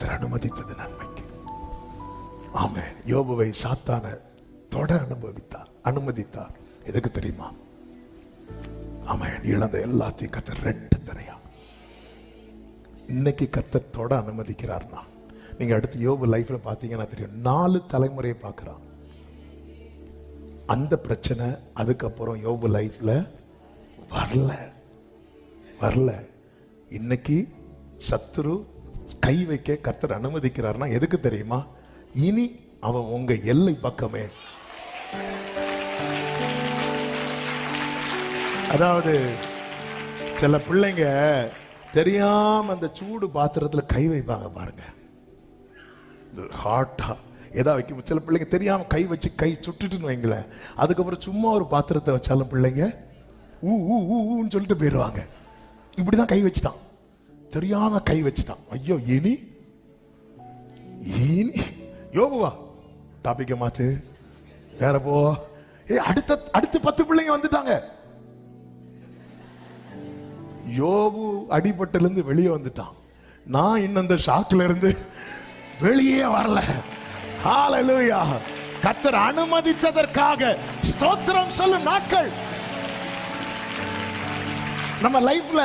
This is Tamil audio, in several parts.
கத்தர் அனுமதித்தது நன்மைக்கு. ஆமென். யோபுவை சாத்தான தொட அனுபவித்தார் அனுமதித்தார். எதுக்கு தெரியுமா? ஆமென். இழந்த எல்லாத்தையும் கத்தர் ரெண்டு தரையா. இன்னைக்கு கத்தர் தொட அனுமதிக்கிறார்னா நீங்க அடுத்து யோபு லைஃப்ல பாத்தீங்கன்னா தெரியும் நாலு தலைமுறையை பார்க்குறான். அந்த பிரச்சனை அதுக்கப்புறம் யோபு லைஃப்ல வரல. வரல. இன்னைக்கு சத்துரு கை வைக்க கர்த்தர் அனுமதிக்கிறார்னா எதுக்கு தெரியுமா? இனி அவன் உங்க எல்லை பக்கமே. அதாவது சில பிள்ளைங்க தெரியாம அந்த சூடு பாத்திரத்துல கை வைப்பாங்க பாருங்க. ஹாட்டா எதா வைக்கும்? சில பிள்ளைங்க தெரியாம கை வச்சு கை சுட்டுட்டுன்னு வைங்களேன். அதுக்கப்புறம் சும்மா ஒரு பாத்திரத்தை வச்சாலும் பிள்ளைங்க ஊ ஊ ஊ ஊன்னு சொல்லிட்டு போயிடுவாங்க இப்படிதான் கை வச்சுட்டான். தெரியாம கை வச்சுட்டான். ஐயோ இனி? இனி? யோபுவா டாபிக்க மாத்து. வேற போ. ஏ அடுத்த அடுத்து பத்து பிள்ளைங்க வந்துட்டாங்க. யோபு அடிபட்டுல இருந்து வெளியே வந்துட்டான். நான் இன்னும் அந்த ஷாக்ல இருந்து வெளியே வரல. ஹாலலூயா கத்தர் அனுமதித்ததற்காக ஸ்தோத்திரம் சொல்லும் நாட்கள். நம்ம லைஃப்ல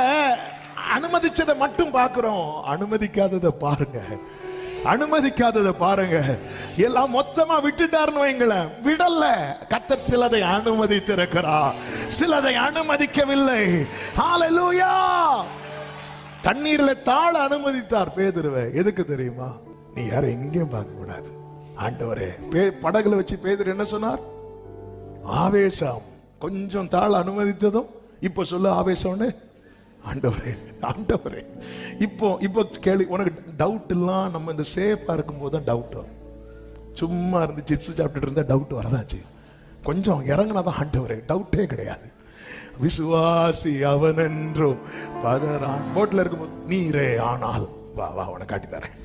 அனுமதிச்சதை மட்டும் பார்க்கிறோம். அனுமதிக்காததை பாருங்க. அனுமதிக்காததை பாருங்க. எல்லாம் மொத்தமா விட்டுட்டாருன்னு எங்களை விடல. கத்தர் சிலதை அனுமதித்திருக்கிறா. சிலதை அனுமதிக்கவில்லை. ஹalleluya தண்ணீர்ல தாழ அனுமதித்தார் பேதுருவை. எதுக்கு தெரியுமா? நீ யாரும் எங்கேயும் பார்க்க கூடாது. ஆண்டவரே பே- படகுல வச்சு பேதர் என்ன சொன்னார்? ஆவேசம். கொஞ்சம் தாழ அனுமதித்ததும் இப்போ சொல்ல ஆவேசம்னு. ஆண்டவரே ஆண்டவரே. இப்போ இப்போ கேள்வி உனக்கு டவுட் எல்லாம் நம்ம இந்த சேஃபாக இருக்கும்போது தான் டவுட் வரும். சும்மா இருந்து சிப்ஸ் சாப்பிட்டுட்டு இருந்தால் டவுட் வரதாச்சு. கொஞ்சம் இறங்கினா தான் ஆண்டவரே டவுட்டே கிடையாது. விசுவாசி அவனென்றும் பதறான் போட்டில் இருக்கும்போது நீரே ஆனால். வா வா உனக்கு காட்டி தரேன்.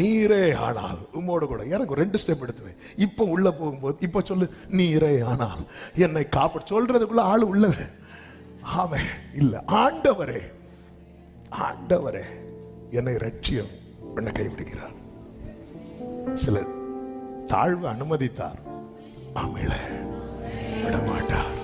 நீரே ஆனால். உம்மோட கூட எனக்கு ரெண்டு ஸ்டெப் எடுத்துவேன் இப்போ உள்ள போகும்போது இப்போ சொல்லு நீரே ஆனால். என்னை காப்பாற்ற சொல்றதுக்குள்ள ஆள் உள்ளவே ஆமே. இல்லை ஆண்டவரே ஆண்டவரே என்னை ரட்சியம் என்னை கைவிடுகிறார். சிலர் தாழ்வு அனுமதித்தார். அமிழ விடமாட்டார்.